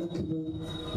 Thank you.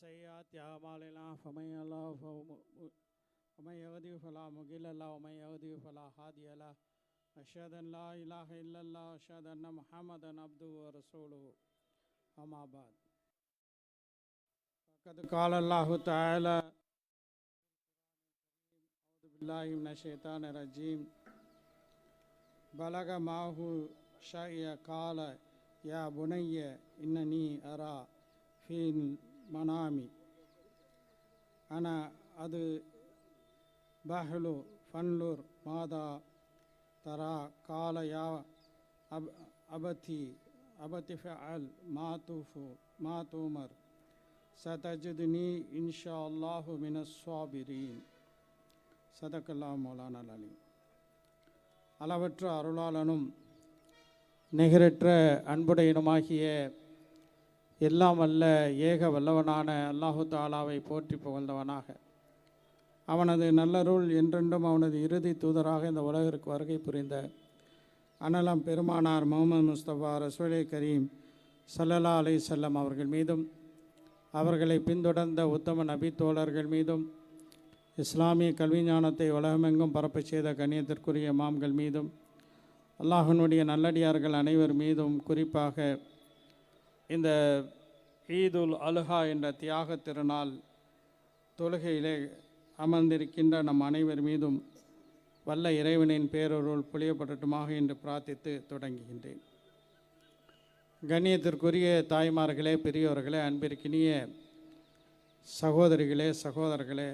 سيئات أعمالنا فمن الله ومن يهده فلا مضل له ومن يهده فلا هادي له أشهد أن لا إله إلا الله وأشهد أن محمدا عبده ورسوله أما بعد فقد قال الله تعالى أعوذ بالله من الشيطان الرجيم بلغ معه شيء قال يا بني إنني أرى في மனாமி. ஆனால் அது பஹ்லு ஃபன்லூர் மாதா தரா காலயா அப் அபதி அபதிஃப அல் மாதூஃபு மாதூமர். சதஜுதுனி இன்ஷா அல்லாஹு மினஸ்வாபிரீன் சதக்கல்லா மௌலானல் அலி அளவற்ற அருளாளனும் நிகரற்ற அன்புடையனுமாகிய எல்லாம் வல்ல ஏக வல்லவனான அல்லாஹு தாலாவை போற்றி புகழ்ந்தவனாக. அவனது நல்லருள் என்றென்றும் அவனது இறுதி தூதராக இந்த உலகிற்கு வருகை புரிந்த அனலம் பெருமானார் முகமது முஸ்தபா ரசூலே கரீம் சல்லல்லா அலை செல்லம் அவர்கள் மீதும் அவர்களை பின்தொடர்ந்த உத்தம நபி தோழர்கள் மீதும் இஸ்லாமிய கல்வி ஞானத்தை உலகமெங்கும் பரப்பச் செய்த கண்ணியத்திற்குரிய மாம்கள் மீதும் அல்லாஹனுடைய நல்லடியார்கள் அனைவர் மீதும் குறிப்பாக இந்த ஈதுல் அலுஹா என்ற தியாக திருநாள் தொழுகையிலே அமர்ந்திருக்கின்ற நம் அனைவர் மீதும் வல்ல இறைவனின் பேரொருள் புளியப்படட்டுமாக என்று பிரார்த்தித்து தொடங்குகின்றேன். கண்ணியத்திற்குரிய தாய்மார்களே பெரியோர்களே அன்பிற்கினிய சகோதரிகளே சகோதரர்களே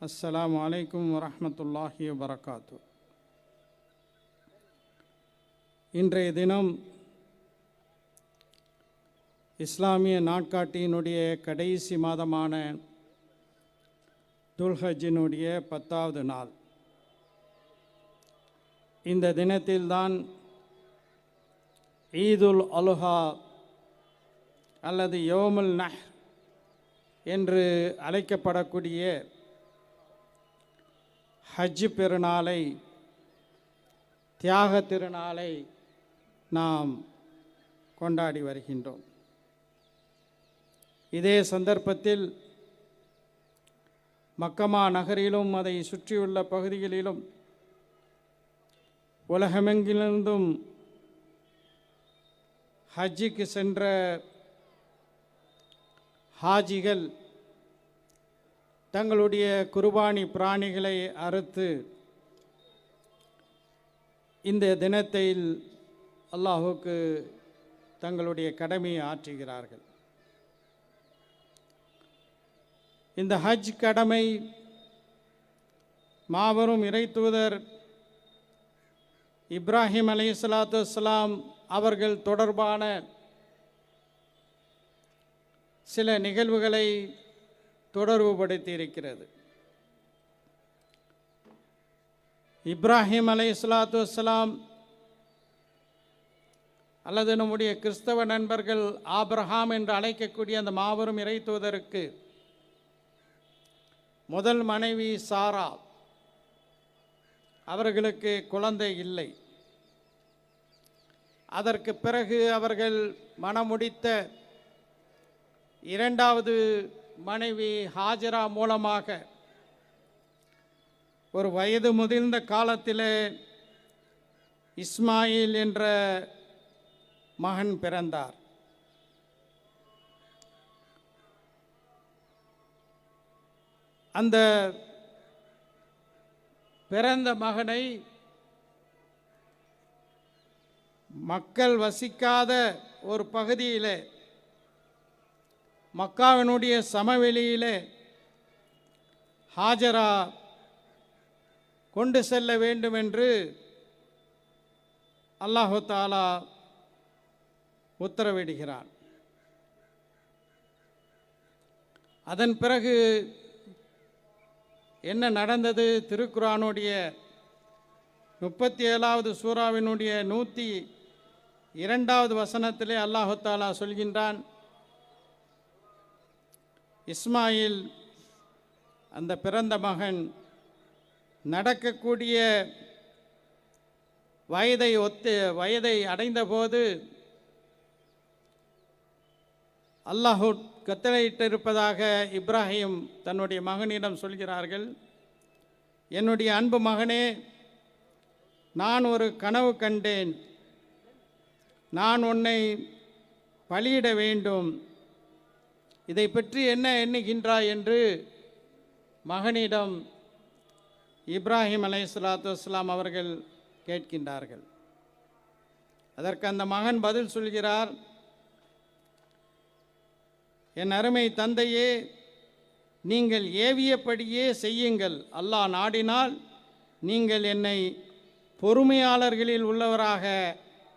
அஸ்ஸலாம் அலைக்கும் வரமத்துல்லாஹி வரகாத்து இன்றைய தினம் இஸ்லாமிய நாட்காட்டியினுடைய கடைசி மாதமான துல்ஹஜினுடைய பத்தாவது நாள். இந்த தினத்தில்தான் ஈதுல் அலுஹா அல்லது யோமுல் நஹ் என்று அழைக்கப்படக்கூடிய ஹஜ் பெருநாளை தியாக திருநாளை நாம் கொண்டாடி வருகின்றோம். இதே சந்தர்ப்பத்தில் மக்கமா நகரிலும் அதை சுற்றியுள்ள பகுதிகளிலும் உலகமெங்கிலிருந்தும் ஹஜ்ஜிக்கு சென்ற ஹாஜிகள் தங்களுடைய குர்பானி பிராணிகளை அறுத்து இந்த தினத்தில் அல்லாஹுக்கு தங்களுடைய கடமையை ஆற்றுகிறார்கள். இந்த ஹஜ் கடமை மாபெரும் இறைத்தூதர் இப்ராஹிம் அலி சலாத்து வலாம் அவர்கள் தொடர்பான சில நிகழ்வுகளை தொடர்புபடுத்தி இருக்கிறது இப்ராஹிம் அலை சலாத்து வலாம் அல்லது நம்முடைய கிறிஸ்தவ நண்பர்கள் ஆப்ரஹாம் என்று அழைக்கக்கூடிய அந்த மாபெரும் இறை தூதருக்கு முதல் மனைவி சாரா. அவர்களுக்கு குழந்தை இல்லை. அதற்கு பிறகு அவர்கள் மணமுடித்த இரண்டாவது மனைவி ஹாஜரா மூலமாக ஒரு வயது முதிர்ந்த காலத்தில் இஸ்மாயில் என்ற மகன் பிறந்தார். அந்த பிறந்த மகனை மக்கள் வசிக்காத ஒரு பகுதியிலே மக்காவினுடைய சமவெளியிலே ஹாஜரா கொண்டு செல்ல வேண்டும் என்று அல்லாஹு தாலா உத்தரவிடுகிறான். அதன் பிறகு என்ன நடந்தது? திருக்குறானுடைய முப்பத்தி ஏழாவது சூறாவினுடைய நூற்றி இரண்டாவது வசனத்திலே அல்லாஹாலா சொல்கின்றான் இஸ்மாயில் அந்த பிறந்த மகன் நடக்கக்கூடிய வயதை ஒத்து வயதை அடைந்தபோது அல்லாஹு கத்தளையிட்டிருப்பதாக இப்ராஹிம் தன்னுடைய மகனிடம் சொல்கிறார்கள். என்னுடைய அன்பு மகனே நான் ஒரு கனவு கண்டேன். நான் உன்னை பலியிட வேண்டும். இதை பற்றி என்ன எண்ணுகின்றாய்? என்று மகனிடம் இப்ராஹிம் அலை சலாத்து வஸ்லாம் அவர்கள் கேட்கின்றார்கள். அதற்கு அந்த மகன் பதில் சொல்கிறார் என் அருமை தந்தையே நீங்கள் ஏவியபடியே செய்யுங்கள். அல்லாஹ் நாடினால் நீங்கள் என்னை பொறுமையாளர்களில் உள்ளவராக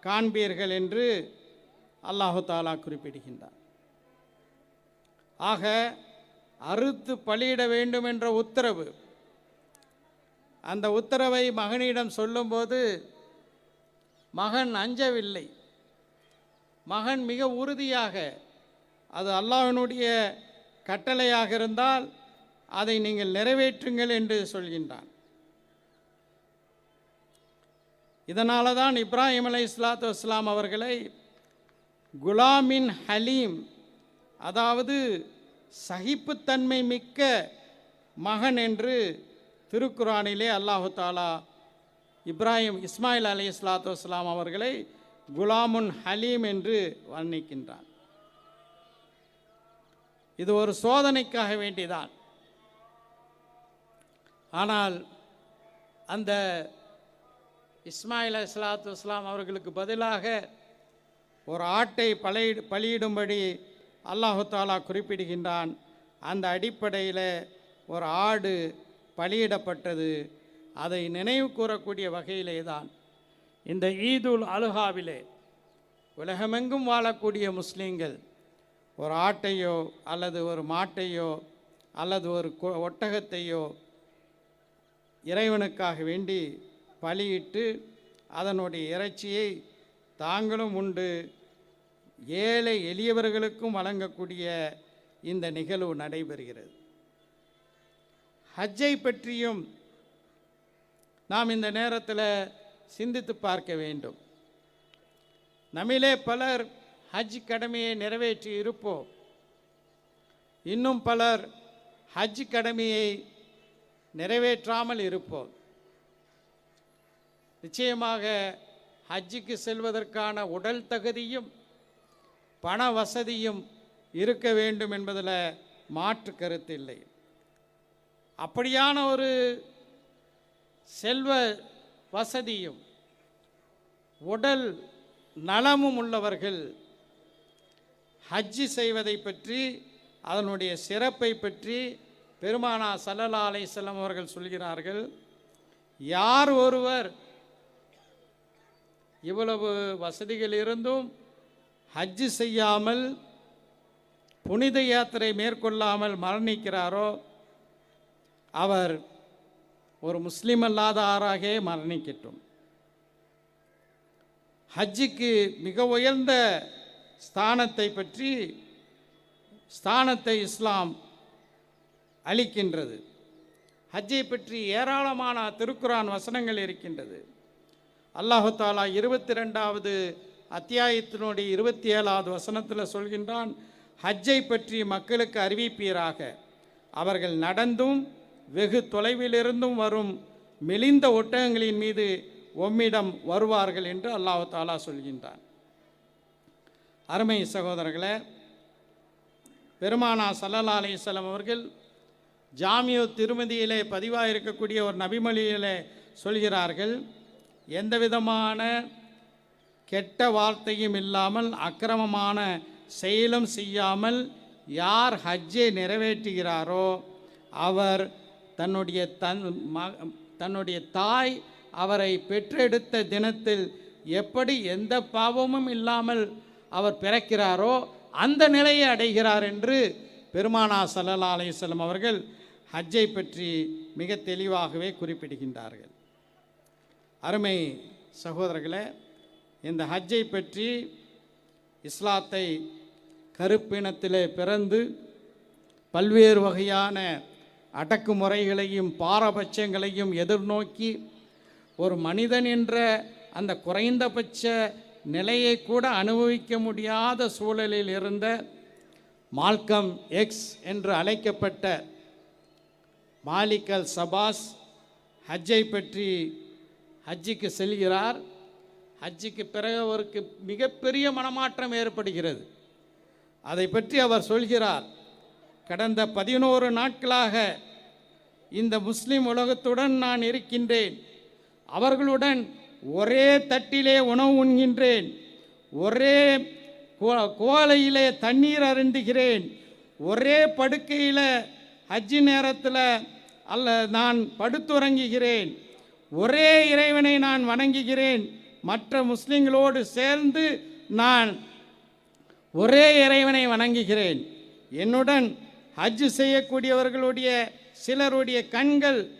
காண்பீர்கள் என்று அல்லாஹு தாலா குறிப்பிடுகின்றார் ஆக அறுத்து பலியிட வேண்டும் என்ற உத்தரவு. அந்த உத்தரவை மகனிடம் சொல்லும்போது மகன் அஞ்சவில்லை. மகன் மிக உறுதியாக அது அல்லாஹினுடைய கட்டளையாக இருந்தால் அதை நீங்கள் நிறைவேற்றுங்கள் என்று சொல்கின்றான். இதனால தான் இப்ராஹிம் அலை இஸ்லாத்து வஸ்லாம் அவர்களை குலாமின் ஹலீம் அதாவது சகிப்புத்தன்மை மிக்க மகன் என்று திருக்குரானிலே அல்லாஹு தாலா இப்ராஹிம் இஸ்மாயில் அலி இஸ்லாத்து வஸ்லாம் அவர்களை குலாமுன் ஹலீம் என்று வர்ணிக்கின்றான். இது ஒரு சோதனைக்காக வேண்டிதான். ஆனால் அந்த இஸ்மாயில் இஸ்லாத்து இஸ்லாம் அவர்களுக்கு பதிலாக ஒரு ஆட்டை பலியிடு பலியிடும்படி அல்லாஹு தாலா குறிப்பிடுகின்றான். அந்த அடிப்படையில் ஒரு ஆடு பலியிடப்பட்டது அதை நினைவு கூறக்கூடிய வகையிலே தான். இந்த ஈதுல் அலுஹாவிலே உலகமெங்கும் வாழக்கூடிய முஸ்லீம்கள் ஒரு ஆட்டையோ அல்லது ஒரு மாட்டையோ அல்லது ஒரு கொ- ஒட்டகத்தையோ இறைவனுக்காக வேண்டி பலியிட்டு அதனுடைய இறைச்சியை தாங்களும் உண்டு. ஏழை எளியவர்களுக்கும் வழங்கக்கூடிய இந்த நிகழ்வு நடைபெறுகிறது. ஹஜ்ஜை பற்றியும் நாம் இந்த நேரத்தில் சிந்தித்து பார்க்க வேண்டும். நம்மிலே பலர் ஹஜ் கடமையை நிறைவேற்றி இருப்போம். இன்னும் பலர் ஹஜ் கடமையை நிறைவேற்றாமல் இருப்போம். நிச்சயமாக ஹஜ்ஜுக்கு செல்வதற்கான உடல் தகுதியும் பண வசதியும் இருக்க வேண்டும் என்பதில் மாற்று கருத்து இல்லை. அப்படியான ஒரு செல்வ வசதியும் உடல் நலமும் உள்ளவர்கள் ஹஜ்ஜி செய்வதை பற்றி அதனுடைய சிறப்பை பற்றி பெருமானா சல்லல்லா அலைஹிஸ்ஸலாம் அவர்கள் சொல்கிறார்கள் யார் ஒருவர் இவ்வளவு வசதிகள் இருந்தும் ஹஜ்ஜு செய்யாமல் புனித யாத்திரை மேற்கொள்ளாமல் மரணிக்கிறாரோ அவர் ஒரு முஸ்லீம் அல்லாத ஆறாகவே மரணிக்கட்டும். ஹஜ்ஜுக்கு மிக உயர்ந்த ஸ்தானத்தை பற்றி ஸ்தானத்தை இஸ்லாம் அளிக்கின்றது. ஹஜ்ஜை பற்றி ஏராளமான திருக்குரான் வசனங்கள் இருக்கின்றது. அல்லாஹு தாலா இருபத்தி ரெண்டாவது அத்தியாயத்தினுடைய இருபத்தி ஏழாவது வசனத்தில் சொல்கின்றான் ஹஜ்ஜை பற்றி மக்களுக்கு அறிவிப்பீராக. அவர்கள் நடந்தும் வெகு தொலைவிலிருந்தும் வரும் மெலிந்த ஒட்டகங்களின் மீது உம்மிடம் வருவார்கள் என்று அல்லாஹு தாலா சொல்கின்றான். அருமை சகோதரர்களே பெருமானா சல்லல்லா அலிசல்லாம் அவர்கள் ஜாமியோ திருமதியிலே பதிவாக இருக்கக்கூடிய ஒரு நபிமொழியிலே சொல்கிறார்கள் எந்த விதமான கெட்ட வார்த்தையும் இல்லாமல் அக்கிரமமான செயலும் செய்யாமல் யார் ஹஜ்ஜை நிறைவேற்றுகிறாரோ அவர் தன்னுடைய தன் ம தன்னுடைய தாய் அவரை பெற்றெடுத்த தினத்தில் எப்படி எந்த பாவமும் இல்லாமல் அவர் பிறக்கிறாரோ அந்த நிலையை அடைகிறார் என்று பெருமானா சல்லல்லா அலையம் அவர்கள் ஹஜ்ஜை பற்றி மிக தெளிவாகவே குறிப்பிடுகின்றார்கள். அருமை சகோதரர்களே இந்த ஹஜ்ஜை பற்றி இஸ்லாத்தை கருப்பினத்திலே பிறந்து பல்வேறு வகையான அடக்குமுறைகளையும் பாரபட்சங்களையும் எதிர்நோக்கி ஒரு மனிதன் என்ற அந்த குறைந்தபட்ச நிலையை கூட அனுபவிக்க முடியாத சூழலில் இருந்த மால்கம் எக்ஸ் என்று அழைக்கப்பட்ட மாலிக்கல் சபாஸ் ஹஜ்ஜை பற்றி ஹஜ்ஜிக்கு செல்கிறார். ஹஜ்ஜிக்கு பிறகு அவருக்கு மிகப்பெரிய மனமாற்றம் ஏற்படுகிறது. அதை பற்றி அவர் சொல்கிறார் கடந்த பதினோரு நாட்களாக இந்த முஸ்லீம் உலகத்துடன் நான் இருக்கின்றேன். அவர்களுடன் ஒரே தட்டிலே உணவு உண்கின்றேன். ஒரே கோ- தண்ணீர் அருந்துகிறேன். ஒரே படுக்கையில் அஜி நேரத்தில் அல்ல நான் படுத்துறங்குகிறேன். ஒரே இறைவனை நான் வணங்குகிறேன். மற்ற முஸ்லிம்களோடு சேர்ந்து நான் ஒரே இறைவனை வணங்குகிறேன். என்னுடன் ஹஜ் செய்யக்கூடியவர்களுடைய சிலருடைய கண்கள்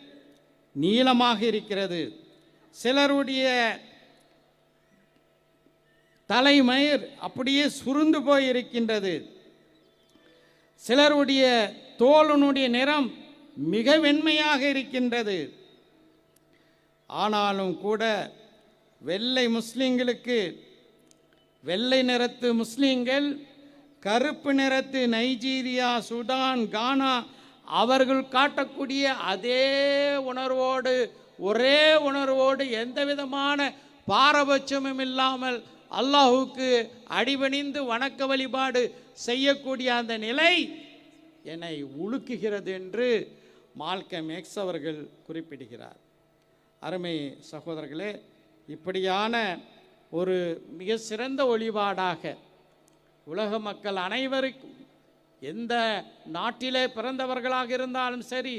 நீளமாக இருக்கிறது. சிலருடைய தலைமயிர் அப்படியே சுருண்டு போய் இருக்கின்றது சிலருடைய தோலனுடைய நிறம் மிக வெண்மையாக இருக்கின்றது. ஆனாலும் கூட வெள்ளை முஸ்லிம்களுக்கு வெள்ளை நிறத்து முஸ்லிம்கள் கருப்பு நிறத்து நைஜீரியா சுடான் கானா அவர்கள் காட்டக்கூடிய அதே உணர்வோடு ஒரே உணர்வோடு எந்த விதமான பாரபட்சமும் இல்லாமல் அல்லாஹுக்கு அடிபணிந்து வணக்க வழிபாடு செய்யக்கூடிய அந்த நிலை என்னை உலுக்குகிறது என்று மால்கம் எக்ஸ் அவர்கள் குறிப்பிடுகிறார். அருமை சகோதரர்களே இப்படியான ஒரு மிக சிறந்த வழிபாடாக உலக மக்கள் அனைவருக்கும் எந்த நாட்டிலே பிறந்தவர்களாக இருந்தாலும் சரி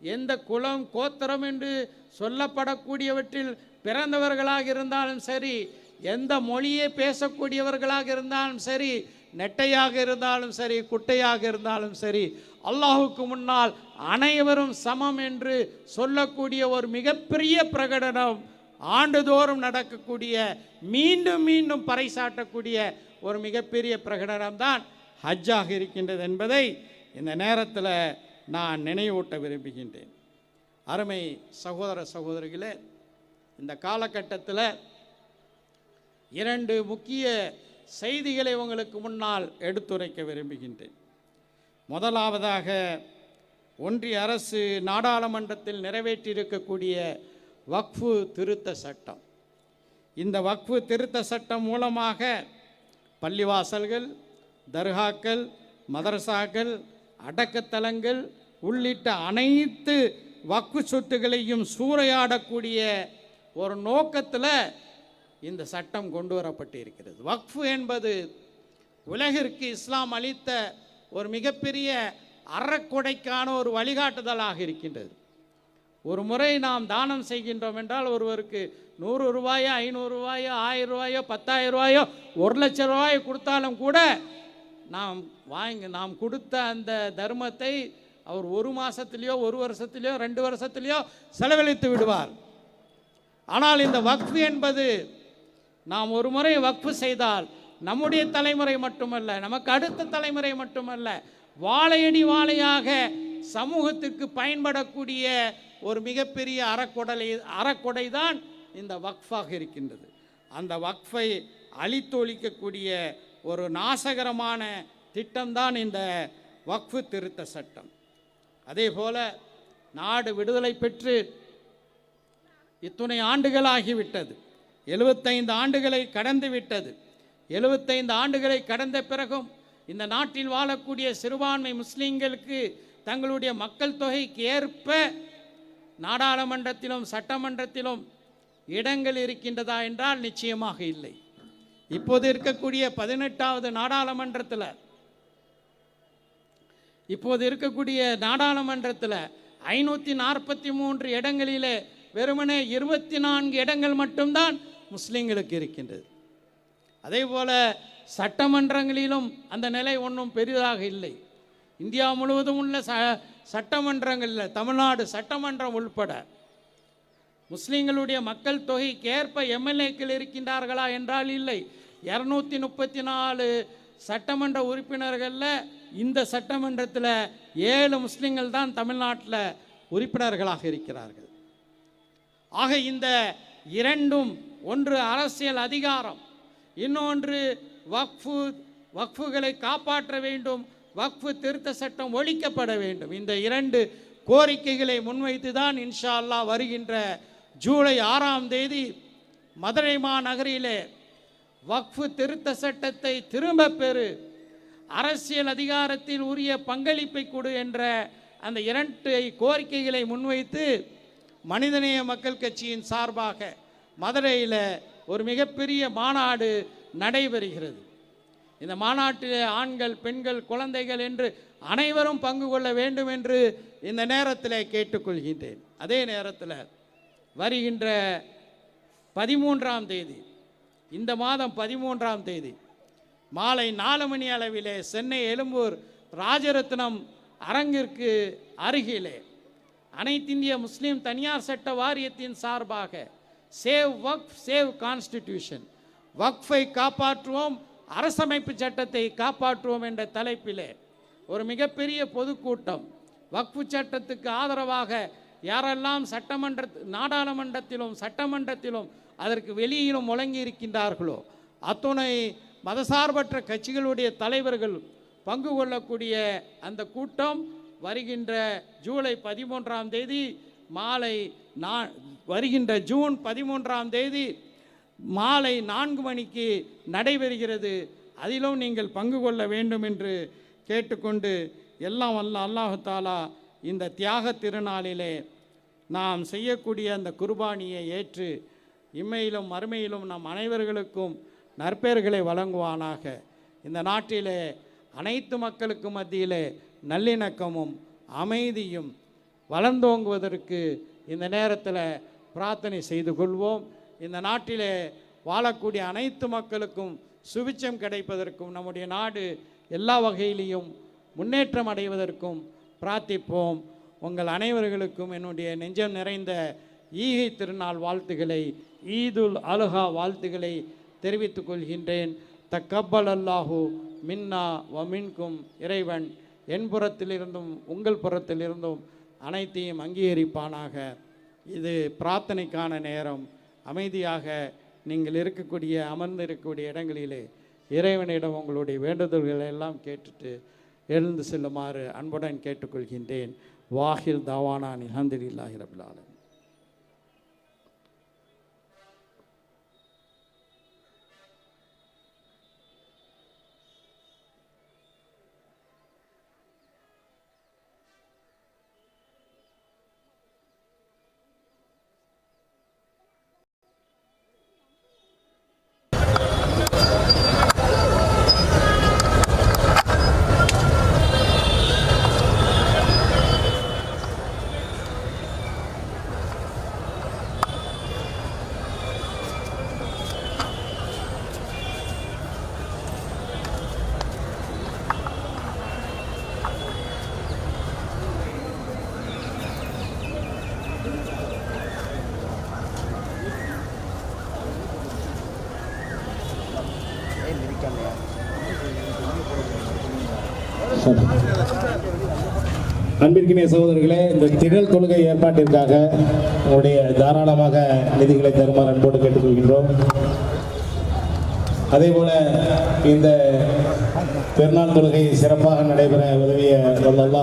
எந்த குலம் கோத்திரம் என்று சொல்லப்படக்கூடியவற்றில் பிறந்தவர்களாக இருந்தாலும் சரி எந்த மொழியை பேசக்கூடியவர்களாக இருந்தாலும் சரி நெட்டையாக இருந்தாலும் சரி குட்டையாக இருந்தாலும் சரி அல்லாஹுக்கு முன்னால் அனைவரும் சமம் என்று சொல்லக்கூடிய ஒரு மிகப்பெரிய பிரகடனம் ஆண்டுதோறும் நடக்கக்கூடிய மீண்டும் மீண்டும் பறைசாட்டக்கூடிய ஒரு மிகப்பெரிய பிரகடனம் தான் ஹஜ்ஜாக இருக்கின்றது என்பதை இந்த நேரத்தில் நான் நினைவூட்ட விரும்புகின்றேன். அருமை சகோதர சகோதரிகளே இந்த காலகட்டத்தில் இரண்டு முக்கிய செய்திகளை உங்களுக்கு முன்னால் எடுத்துரைக்க விரும்புகின்றேன். முதலாவதாக ஒன்றிய அரசு நாடாளுமன்றத்தில் நிறைவேற்றியிருக்கக்கூடிய வக்ஃபு திருத்த சட்டம். இந்த வக்ஃபு திருத்த சட்டம் மூலமாக பள்ளிவாசல்கள் தர்காக்கள் மதரசாக்கள் அடக்கத்தலங்கள் உள்ளிட்ட அனைத்து வக்கு சொத்துகளையும் சூறையாடக்கூடிய ஒரு நோக்கத்தில் இந்த சட்டம் கொண்டு வரப்பட்டிருக்கிறது. வக்ஃபு என்பது உலகிற்கு இஸ்லாம் அளித்த ஒரு மிகப்பெரிய அறக்கொடைக்கான ஒரு வழிகாட்டுதலாக இருக்கின்றது. ஒரு முறை நாம் தானம் செய்கின்றோம் என்றால் ஒருவருக்கு நூறு ரூபாயோ ஐநூறு ரூபாயோ ஆயிரம் ரூபாயோ பத்தாயிரம் ரூபாயோ ஒரு லட்சம் ரூபாயோ கொடுத்தாலும் கூட நாம் வாங்கி நாம் கொடுத்த அந்த தர்மத்தை அவர் ஒரு மாதத்துலேயோ ஒரு வருஷத்துலேயோ ரெண்டு வருஷத்துலேயோ செலவழித்து விடுவார். ஆனால் இந்த வக்ஃபு என்பது நாம் ஒரு முறை வக்ஃபு செய்தால் நம்முடைய தலைமுறை மட்டுமல்ல நமக்கு அடுத்த தலைமுறை மட்டுமல்ல வாழையடி வாழையாக சமூகத்துக்கு பயன்படக்கூடிய ஒரு மிகப்பெரிய அறக்கொடலை அறக்கொடை தான் இந்த வக்ஃபாக இருக்கின்றது. அந்த வக்ஃபை அழித்தொழிக்கக்கூடிய ஒரு நாசகரமான திட்டம்தான் இந்த வக்ஃபு திருத்த சட்டம். அதே போல நாடு விடுதலை பெற்று இத்துணை ஆண்டுகளாகிவிட்டது. எழுபத்தைந்து ஆண்டுகளை கடந்து விட்டது. எழுபத்தைந்து ஆண்டுகளை கடந்த பிறகும் இந்த நாட்டில் வாழக்கூடிய சிறுபான்மை முஸ்லீம்களுக்கு தங்களுடைய மக்கள் தொகைக்கு ஏற்ப நாடாளுமன்றத்திலும் சட்டமன்றத்திலும் இடங்கள் இருக்கின்றதா என்றால் நிச்சயமாக இல்லை. இப்போது இருக்கக்கூடிய பதினெட்டாவது நாடாளுமன்றத்தில் இப்போது இருக்கக்கூடிய நாடாளுமன்றத்தில் ஐநூற்றி நாற்பத்தி மூன்று இடங்களிலே வெறுமனே இருபத்தி நான்கு இடங்கள் மட்டும்தான் முஸ்லீம்களுக்கு இருக்கின்றது. அதே போல சட்டமன்றங்களிலும் அந்த நிலை ஒன்றும் பெரிதாக இல்லை. இந்தியா முழுவதும் உள்ள ச சட்டமன்றங்களில் தமிழ்நாடு சட்டமன்றம் உள்பட முஸ்லீம்களுடைய மக்கள் தொகைக்கு ஏற்ப எம்எல்ஏக்கள் இருக்கின்றார்களா என்றால் இல்லை. இரநூத்தி முப்பத்தி நாலு சட்டமன்ற உறுப்பினர்களில் இந்த சட்டமன்றத்தில் ஏழு முஸ்லீம்கள் தான் தமிழ்நாட்டில் உறுப்பினர்களாக இருக்கிறார்கள். ஆக இந்த இரண்டும் ஒன்று அரசியல் அதிகாரம் இன்னொன்று வக்ஃபு வக்ஃபுகளை காப்பாற்ற வேண்டும் வக்ஃபு திருத்த சட்டம் ஒழிக்கப்பட வேண்டும். இந்த இரண்டு கோரிக்கைகளை முன்வைத்து தான் இன்ஷா அல்லாஹ் வருகின்ற ஜூலை ஆறாம் தேதி மதுரை மாநகரிலே வக்ஃபு திருத்த சட்டத்தை திரும்ப பெறு அரசியல் அதிகாரத்தில் உரிய பங்களிப்பை கொடு என்ற அந்த இரண்டு கோரிக்கைகளை முன்வைத்து மனிதநேய மக்கள் கட்சியின் சார்பாக மதுரையில் ஒரு மிகப்பெரிய மாநாடு நடைபெறுகிறது. இந்த மாநாட்டில் ஆண்கள் பெண்கள் குழந்தைகள் என்று அனைவரும் பங்கு கொள்ள வேண்டும் என்று இந்த நேரத்தில் கேட்டுக்கொள்கின்றேன். அதே நேரத்தில் வருகின்ற பதிமூன்றாம் தேதி இந்த மாதம் பதிமூன்றாம் தேதி மாலை நாலு மணி அளவிலே சென்னை எழும்பூர் ராஜரத்னம் அரங்கிற்கு அருகிலே. அனைத்திந்திய முஸ்லீம் தனியார் சட்ட வாரியத்தின் சார்பாக சேவ் வக்ஃப் சேவ் கான்ஸ்டிடியூஷன். வக்ஃபை காப்பாற்றுவோம் அரசமைப்பு சட்டத்தை காப்பாற்றுவோம் என்ற தலைப்பிலே ஒரு மிகப்பெரிய பொதுக்கூட்டம். வக்ஃபு சட்டத்துக்கு ஆதரவாக யாரெல்லாம் சட்டமன்ற நாடாளுமன்றத்திலும் சட்டமன்றத்திலும் அதற்கு வெளியிலும் முழங்கி இருக்கின்றார்களோ அத்துணை மதசார்பற்ற கட்சிகளுடைய தலைவர்கள் பங்கு கொள்ளக்கூடிய அந்த கூட்டம் வருகின்ற ஜூலை பதிமூன்றாம் தேதி மாலை நா வருகின்ற ஜூன் பதிமூன்றாம் தேதி மாலை நான்கு மணிக்கு நடைபெறுகிறது. அதிலும் நீங்கள் பங்கு கொள்ள வேண்டும் என்று கேட்டுக்கொண்டு எல்லாம் வல்ல அல்லாஹாலா இந்த தியாக திருநாளிலே நாம் செய்யக்கூடிய அந்த குர்பானியை ஏற்று இம்மையிலும் மறுமையிலும் நம் அனைவர்களுக்கும் நற்பெயர்களை வழங்குவானாக. இந்த நாட்டிலே அனைத்து மக்களுக்கு மத்தியிலே நல்லிணக்கமும் அமைதியும் வளர்ந்தோங்குவதற்கு இந்த நேரத்தில் பிரார்த்தனை செய்து கொள்வோம். இந்த நாட்டிலே வாழக்கூடிய அனைத்து மக்களுக்கும் சுபிச்சம் கிடைப்பதற்கும் நம்முடைய நாடு எல்லா வகையிலையும் முன்னேற்றம் அடைவதற்கும் பிரார்த்திப்போம். உங்கள் அனைவர்களுக்கும் என்னுடைய நெஞ்சம் நிறைந்த ஈகை திருநாள் வாழ்த்துக்களை ஈதுல் அலுகா வாழ்த்துக்களை தெரிவித்துக் கொள்கின்றேன். தக்கப்பல் அல்லாஹு மின்னா வ மின்கும் இறைவன். என் புறத்திலிருந்தும் உங்கள் புறத்திலிருந்தும் அனைத்தையும் அங்கீகரிப்பானாக. இது பிரார்த்தனைக்கான நேரம். அமைதியாக நீங்கள் இருக்கக்கூடிய அமர்ந்து இருக்கக்கூடிய இடங்களிலே இறைவனிடம் உங்களுடைய வேண்டுதல்களை எல்லாம் கேட்டுட்டு எழுந்து செல்லுமாறு அன்புடன் கேட்டுக்கொள்கின்றேன். வாஹில் தவானா அல்ஹம்துலில்லாஹி அன்பிற்கினிய சகோதரர்களே இந்த திகழ் தொழுகை ஏற்பாட்டிற்காக உங்களுடைய தாராளமாக நிதிகளை தருமாறு அன்போடு கேட்டுக்கொள்கின்றோம். அதே போல இந்த பெருநாள் தொழுகை சிறப்பாக நடைபெற உதவிய வல்ல